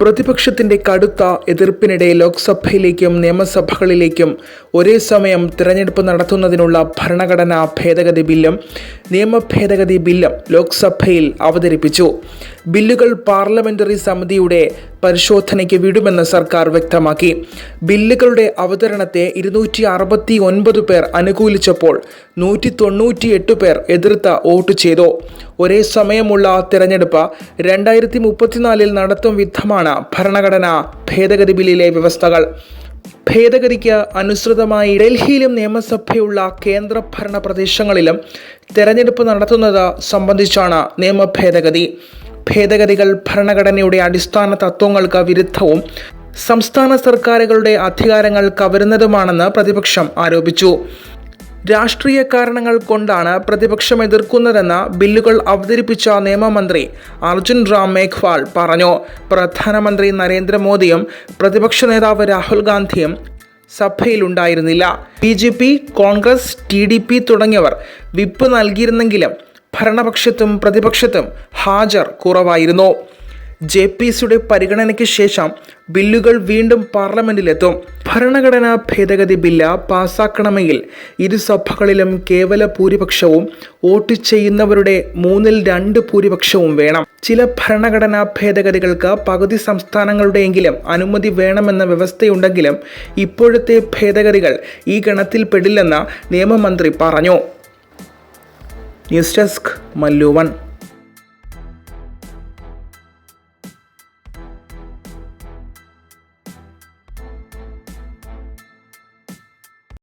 പ്രതിപക്ഷത്തിന്റെ കടുത്ത എതിർപ്പിനിടെ ലോക്സഭയിലേക്കും നിയമസഭകളിലേക്കും ഒരേ സമയം തിരഞ്ഞെടുപ്പ് നടത്തുന്നതിനുള്ള ഭരണഘടനാ ഭേദഗതി ബില്ലും നിയമ ഭേദഗതി ബില്ലും ലോക്സഭയിൽ അവതരിപ്പിച്ചു. ബില്ലുകൾ പാർലമെന്ററി സമിതിയുടെ പരിശോധനയ്ക്ക് വിടുമെന്ന് സർക്കാർ വ്യക്തമാക്കി. ബില്ലുകളുടെ അവതരണത്തെ ഇരുന്നൂറ്റി അറുപത്തി ഒൻപത് പേർ അനുകൂലിച്ചപ്പോൾ നൂറ്റി തൊണ്ണൂറ്റിയെട്ട് പേർ എതിർത്ത് വോട്ട് ചെയ്തു. ഒരേ സമയമുള്ള തിരഞ്ഞെടുപ്പ് രണ്ടായിരത്തി മുപ്പത്തിനാലിൽ നടത്തും വിധമാണ് ഭരണഘടനാ ഭേദഗതി ബില്ലിലെ വ്യവസ്ഥകൾ. ഭേദഗതിക്ക് അനുസൃതമായി ഡൽഹിയിലും നിയമസഭയുള്ള കേന്ദ്രഭരണ പ്രദേശങ്ങളിലും തെരഞ്ഞെടുപ്പ് നടത്തുന്നത് സംബന്ധിച്ചാണ് നിയമ ഭേദഗതി. ഭേദഗതികൾ ഭരണഘടനയുടെ അടിസ്ഥാന തത്വങ്ങൾക്ക് വിരുദ്ധവും സംസ്ഥാന സർക്കാരുകളുടെ അധികാരങ്ങൾ കവരുന്നതുമാണെന്ന് പ്രതിപക്ഷം ആരോപിച്ചു. രാഷ്ട്രീയ കാരണങ്ങൾ കൊണ്ടാണ് പ്രതിപക്ഷം എതിർക്കുന്നതെന്ന് ബില്ലുകൾ അവതരിപ്പിച്ച നിയമമന്ത്രി അർജുൻ റാം മേഘ്വാൾ പറഞ്ഞു. പ്രധാനമന്ത്രി നരേന്ദ്രമോദിയും പ്രതിപക്ഷ നേതാവ് രാഹുൽ ഗാന്ധിയും സഭയിലുണ്ടായിരുന്നില്ല. B J P Congress T D P തുടങ്ങിയവർ വിപ്പ് നൽകിയിരുന്നെങ്കിലും ഭരണപക്ഷത്തും പ്രതിപക്ഷത്തും ഹാജർ കുറവായിരുന്നു. ജെ പി സിയുടെ പരിഗണനയ്ക്ക് ശേഷം ബില്ലുകൾ വീണ്ടും പാർലമെന്റിലെത്തും. ഭരണഘടനാ ഭേദഗതി ബില്ല് പാസാക്കണമെങ്കിൽ ഇരുസഭകളിലും കേവല ഭൂരിപക്ഷവും വോട്ട് ചെയ്യുന്നവരുടെ മൂന്നിൽ രണ്ട് ഭൂരിപക്ഷവും വേണം. ചില ഭരണഘടനാ ഭേദഗതികൾക്ക് പകുതി സംസ്ഥാനങ്ങളുടെയെങ്കിലും അനുമതി വേണമെന്ന വ്യവസ്ഥയുണ്ടെങ്കിലും ഇപ്പോഴത്തെ ഭേദഗതികൾ ഈ ഗണത്തിൽപ്പെടില്ലെന്ന് നിയമമന്ത്രി പറഞ്ഞു. News desk Mallu one.